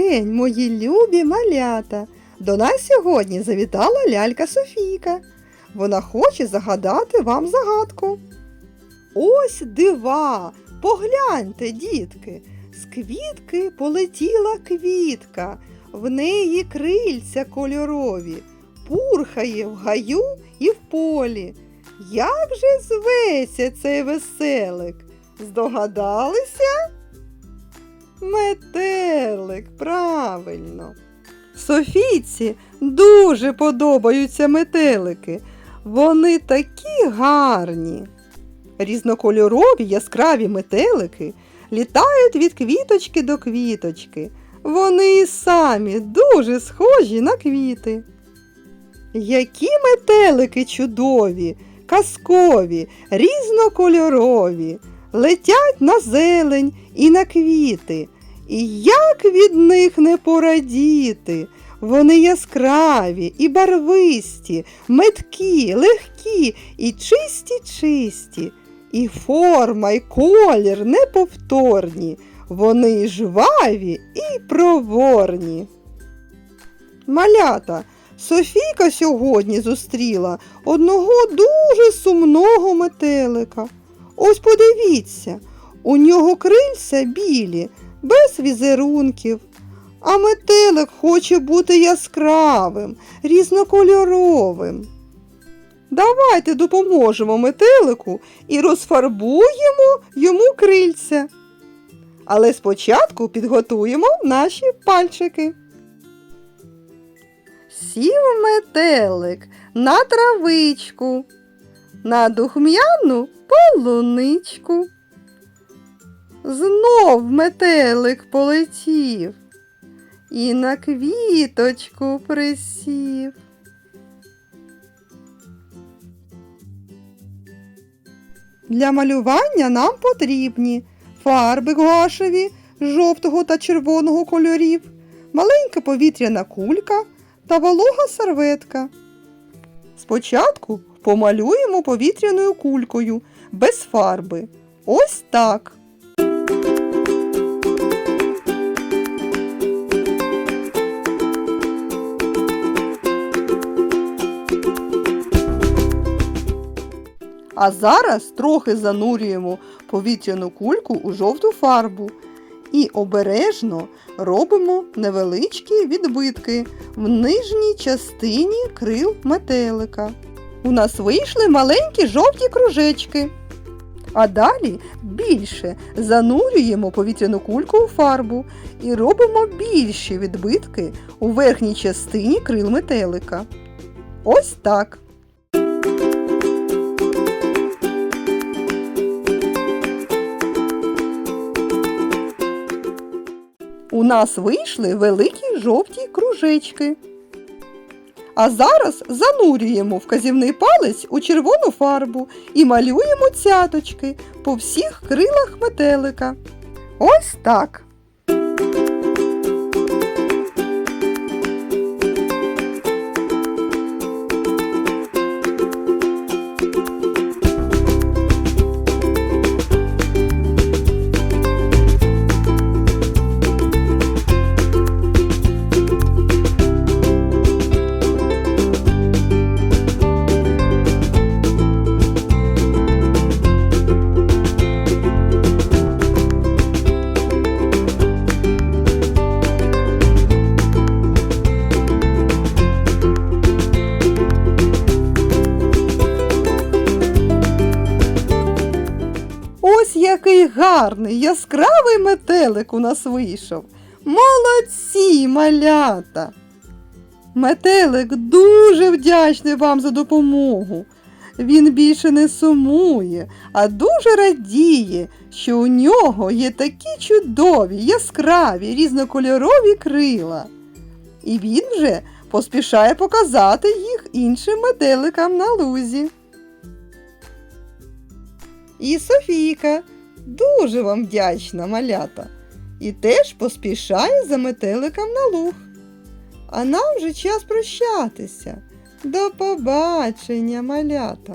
день, мої любі малята! До нас сьогодні завітала лялька Софійка. Вона хоче загадати вам загадку. Ось дива! Погляньте, дітки! З квітки полетіла квітка, в неї крильця кольорові, пурхає в гаю і в полі. Як же зветься цей веселик? Здогадалися? Метелик, правильно. Софійці дуже подобаються метелики. Вони такі гарні. Різнокольорові яскраві метелики літають від квіточки до квіточки. Вони і самі дуже схожі на квіти. Які метелики чудові, казкові, різнокольорові, летять на зелень і на квіти. І як від них не порадіти? Вони яскраві і барвисті, меткі, легкі і чисті чисті, і форма, і колір неповторні. Вони і жваві і проворні. Малята, Софійка сьогодні зустріла одного дуже сумного метелика. Ось подивіться, у нього крильця білі, без візерунків. А метелик хоче бути яскравим, різнокольоровим. Давайте допоможемо метелику і розфарбуємо йому крильця. Але спочатку підготуємо наші пальчики. Сів метелик на травичку, на духм'яну полуничку. Знов метелик полетів і на квіточку присів. Для малювання нам потрібні фарби гуашеві жовтого та червоного кольорів, маленька повітряна кулька та волога серветка. Спочатку помалюємо повітряною кулькою без фарби. Ось так. А зараз трохи занурюємо повітряну кульку у жовту фарбу і обережно робимо невеличкі відбитки в нижній частині крил метелика. У нас вийшли маленькі жовті кружечки. А далі більше занурюємо повітряну кульку у фарбу і робимо більші відбитки у верхній частині крил метелика. Ось так. У нас вийшли великі жовті кружечки. А зараз занурюємо вказівний палець у червону фарбу і малюємо цяточки по всіх крилах метелика. Ось так. Гарний, яскравий метелик у нас вийшов. Молодці, малята! Метелик дуже вдячний вам за допомогу. Він більше не сумує, а дуже радіє, що у нього є такі чудові, яскраві, різнокольорові крила. І він вже поспішає показати їх іншим метеликам на лузі. І Софійка дуже вам вдячна, малята, і теж поспішаю за метеликом на луг. А нам вже час прощатися. До побачення, малята!